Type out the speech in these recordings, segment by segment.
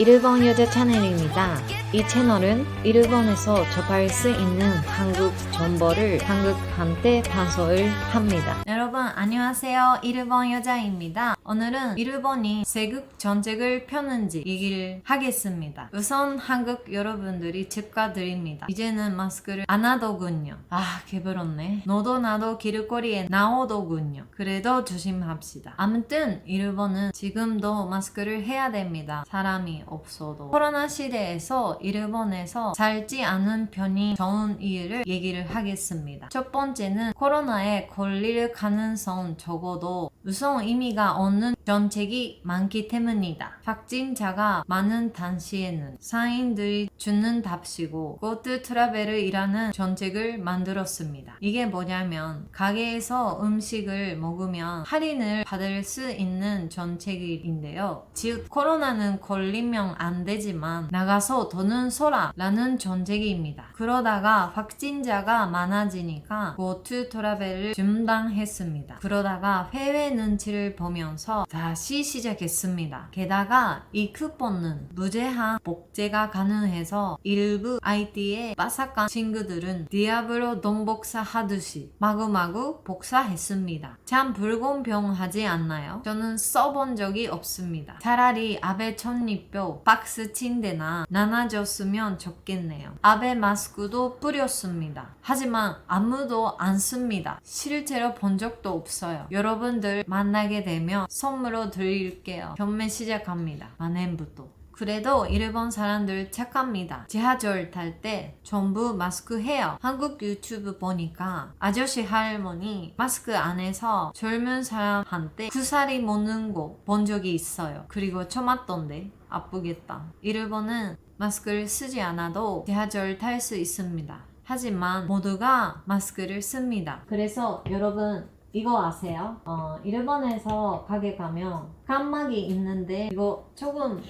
일본 여자 채널입니다. 이 채널은 일본에서 접할 수 있는 한국 정보를 한국한테 방송을 합니다. 여러분 안녕하세요. 일본 여자입니다. 오늘은 일본이 세국 정책을 펴는지 얘기를 하겠습니다. 우선 한국 여러분들이 축하드립니다. 이제는 마스크를 안 하더군요. 아 개부럽네. 너도 나도 길거리에 나오더군요. 그래도 조심합시다. 아무튼 일본은 지금도 마스크를 해야 됩니다. 사람이 없어도. 코로나 시대에서 일본에서 살지 않은 편이 좋은 이유를 얘기를 하겠습니다. 첫 번째는 코로나에 걸릴 가능성 적어도 우선 의미가 없는 정책이 많기 때문이다. 확진자가 많은 당시에는 사인들이 죽는답시고 고트 트라벨이라는 정책을 만들었습니다. 이게 뭐냐면 가게에서 음식을 먹으면 할인을 받을 수 있는 정책인데요. 즉 코로나는 걸리면 안 되지만 나가서 돈은 써라라는 정책입니다. 그러다가 확진자가 많아지니까 고트 트라벨을 중단했습니다. 그러다가 해외 눈치를 보면서 다시 시작했습니다. 게다가 이 쿠폰은 무제한 복제가 가능해서 일부 IT의 빠삭한 친구들은 디아블로 돈 복사 하듯이 마구마구 복사했습니다. 참 불공평하지 않나요? 저는 써본 적이 없습니다. 차라리 아베 첫입표 박스 침대나 나눠줬으면 좋겠네요. 아베 마스크도 뿌렸습니다. 하지만 아무도 안 씁니다. 실제로 본 적도 없어요. 여러분들 만나게 되면 선물로 드릴게요. 경매 시작합니다. 만행부터. 그래도 일본 사람들 착합니다. 지하철 탈 때 전부 마스크 해요. 한국 유튜브 보니까 아저씨 할머니 마스크 안에서 젊은 사람한테 구사리 먹는 거 본 적이 있어요. 그리고 처맞던데 아프겠다. 일본은 마스크를 쓰지 않아도 지하철 탈 수 있습니다. 하지만 모두가 마스크를 씁니다. 그래서 여러분 이거 아세요? 어, 일본에서 가게 가면 칸막이 있는데 이거 조금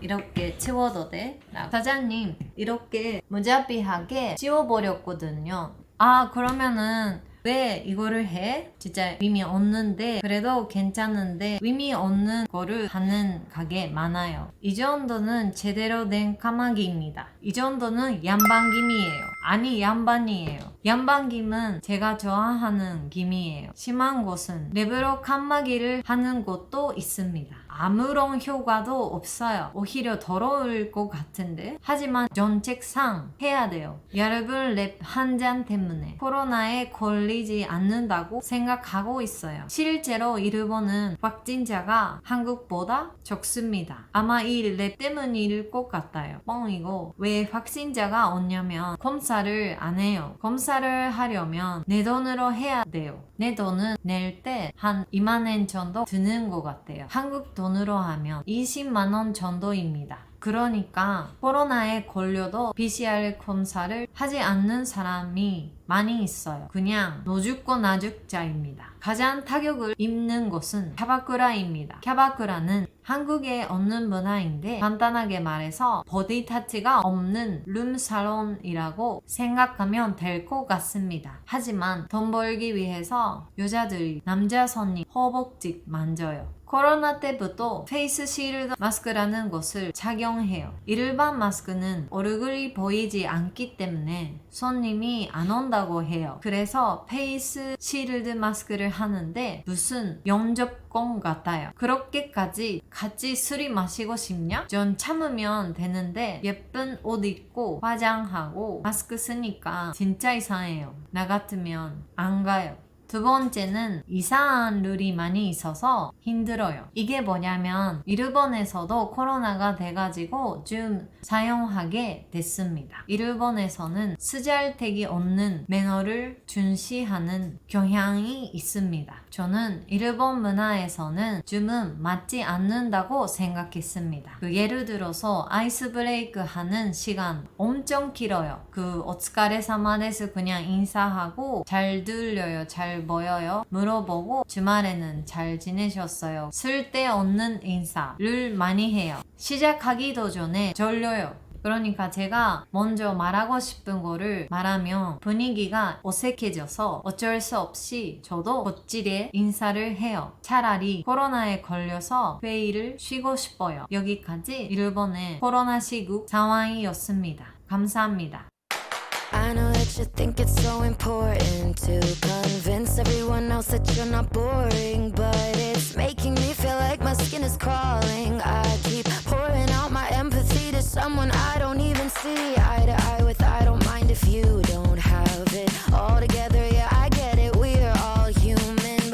이렇게 치워도 돼? 사장님 이렇게 무자비하게 치워버렸거든요. 아 그러면은 왜 이거를 해? 진짜 의미 없는데 그래도 괜찮은데 의미 없는 거를 하는 가게 많아요. 이 정도는 제대로 된 까마귀입니다. 이 정도는 양반김이에요. 아니 양반이에요. 양반김은 제가 좋아하는 김이에요. 심한 것은 레벨로 칸막이를 하는 것도 있습니다. 아무런 효과도 없어요. 오히려 더러울 것 같은데. 하지만 정책상 해야 돼요. 여러분 랩 한 잔 때문에 코로나에 걸리지 않는다고 생각하고 있어요. 실제로 일본은 확진자가 한국보다 적습니다. 아마 이 랩 때문일 것 같아요. 뻥이고 왜 확진자가 없냐면 검사를 안 해요. 검사 를 하려면 내 돈으로 해야 돼요. 내 돈은 낼 때 한 2만 엔 정도 드는 것 같아요. 한국 돈으로 하면 20만 원 정도입니다. 그러니까 코로나에 걸려도 PCR 검사를 하지 않는 사람이 많이 있어요. 그냥 노죽고 나죽자입니다. 가장 타격을 입는 것은 캬바쿠라입니다. 캬바쿠라는 한국에 없는 문화인데 간단하게 말해서 버디 타치가 없는 룸사론이라고 생각하면 될 것 같습니다. 하지만 돈 벌기 위해서 여자들이 남자 손님 허벅지 만져요. 코로나 때부터 페이스 실드 마스크라는 것을 착용해요. 일반 마스크는 얼굴이 보이지 않기 때문에 손님이 안 온다고 해요. 그래서 페이스 실드 마스크를 하는데 무슨 영접공 같아요. 그렇게까지 같이 술이 마시고 싶냐? 전 참으면 되는데 예쁜 옷 입고 화장하고 마스크 쓰니까 진짜 이상해요. 나 같으면 안 가요. 두 번째는 이상한 룰이 많이 있어서 힘들어요. 이게 뭐냐면 일본에서도 코로나가 돼가지고 좀 사용하게 됐습니다. 일본에서는 쓰잘데기 없는 매너를 준시하는 경향이 있습니다. 저는 일본 문화에서는 좀은 맞지 않는다고 생각했습니다. 그 예를 들어서 아이스 브레이크 하는 시간 엄청 길어요. 그 오츠카레사마 데스 그냥 인사하고 잘 들려요, 잘 보여요. 물어보고 주말에는 잘 지내셨어요. 쓸데없는 인사를 많이 해요. 시작하기도 전에 졸려요. 그러니까 제가 먼저 말하고 싶은 거를 말하면 분위기가 어색해져서 어쩔 수 없이 저도 거칠게 인사를 해요. 차라리 코로나에 걸려서 회의를 쉬고 싶어요. 여기까지 일본의 코로나 시국 상황이었습니다. 감사합니다. should think it's so important to convince everyone else that you're not boring. But it's making me feel like my skin is crawling. I keep pouring out my empathy to someone I don't even see.